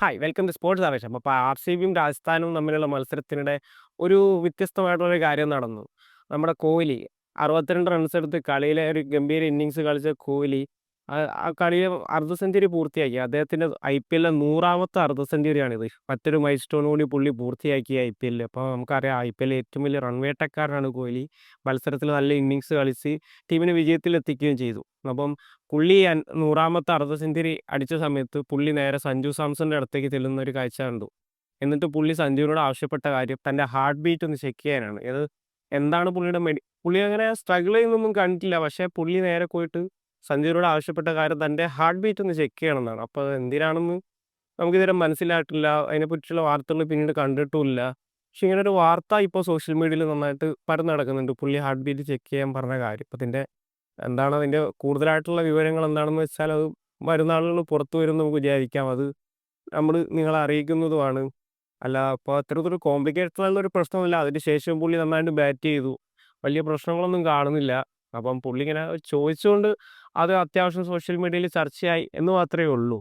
Hi welcome to sports ആവേശം അപ്പോൾ R C ബിയും രാജസ്ഥാനും തമ്മിലുള്ള മത്സരത്തിനിടെ ഒരു വ്യത്യസ്തമായിട്ടുള്ള ഒരു കാര്യം നടന്നു. നമ്മുടെ കോഹ്ലി അറുപത്തിരണ്ട് റൺസ് എടുത്ത് കളിയിലെ ഒരു ഗംഭീര ഇന്നിങ്സ് കളിച്ച കോഹ്ലി ആ കളിയിൽ കളിയെ അർദ്ധ സെഞ്ചുറി പൂർത്തിയാക്കി. അദ്ദേഹത്തിന്റെ ഐ പി എല്ലിലെ നൂറാമത്തെ അർദ്ധ സെഞ്ചുറിയാണിത് മറ്റൊരു മൈൽ സ്റ്റോൺ കൂടി പുള്ളി പൂർത്തിയാക്കി ഐ പി എല്ലിൽ അപ്പോൾ നമുക്കറിയാം ഐ പി എല്ലിൽ ഏറ്റവും വലിയ റൺവേട്ടക്കാരനാണ് കോഹ്ലി. മത്സരത്തിൽ നല്ല ഇന്നിങ്സ് കളിച്ച് ടീമിനെ വിജയത്തിലെത്തിക്കുകയും ചെയ്തു. അപ്പം പുള്ളി നൂറാമത്തെ അർദ്ധ സെഞ്ചുറി അടിച്ച സമയത്ത് പുള്ളി നേരെ സഞ്ജു സാംസന്റെ അടുത്തേക്ക് ചെല്ലുന്ന ഒരു കാഴ്ച കണ്ടു. എന്നിട്ട് പുള്ളി സഞ്ജുവിനോട് ആവശ്യപ്പെട്ട കാര്യം തന്റെ ഹാർട്ട് ബീറ്റ് ഒന്ന് ചെക്ക് ചെയ്യാനാണ്. ഇത് എന്താണ് പുള്ളിയുടെ മെഡി പുള്ളി അങ്ങനെ സ്ട്രഗിൾ ചെയ്യുന്നൊന്നും കണ്ടിട്ടില്ല. പക്ഷേ പുള്ളി നേരെ പോയിട്ട് സഞ്ജുവിനോട് ആവശ്യപ്പെട്ട കാര്യം തന്റെ ഹാർട്ട് ബീറ്റ് ഒന്ന് ചെക്ക് ചെയ്യണമെന്നാണ്. അപ്പൊ അപ്പോൾ അത് എന്തിനാണെന്ന് നമുക്കിതുവരെ മനസ്സിലായിട്ടില്ല. അതിനെപ്പറ്റിയുള്ള വാർത്തകൾ പിന്നീട് കണ്ടിട്ടുമില്ല. പക്ഷെ ഇങ്ങനെ ഒരു വാർത്ത ഇപ്പോൾ സോഷ്യൽ മീഡിയയിൽ നന്നായിട്ട് പരന്നു നടക്കുന്നുണ്ട് പുള്ളി ഹാർട്ട് ബീറ്റ് ചെക്ക് ചെയ്യാൻ പറഞ്ഞ കാര്യം. അപ്പോൾ ഇതിന്റെ എന്താണ് അതിന്റെ കൂടുതലായിട്ടുള്ള വിവരങ്ങൾ എന്താണെന്ന് വെച്ചാൽ അത് വരുന്ന ആളുകൾ പുറത്തു വരും നമുക്ക് വിചാരിക്കാം. അത് നമ്മൾ നിങ്ങളെ അറിയിക്കുന്നതുമാണ്. അല്ല അപ്പോൾ അത്തരത്തിലൊരു കോംപ്ലിക്കേറ്റഡ് ഒരു പ്രശ്നമില്ല അതിന് ശേഷം പുള്ളി നന്നായിട്ട് ബാറ്റ് ചെയ്തു. വലിയ പ്രശ്നങ്ങളൊന്നും കാണുന്നില്ല. അപ്പം പുള്ളി ഇങ്ങനെ ചോദിച്ചുകൊണ്ട് അത് അത്യാവശ്യം സോഷ്യൽ മീഡിയയിൽ ചർച്ചയായി എന്ന് മാത്രമേ ഉള്ളൂ.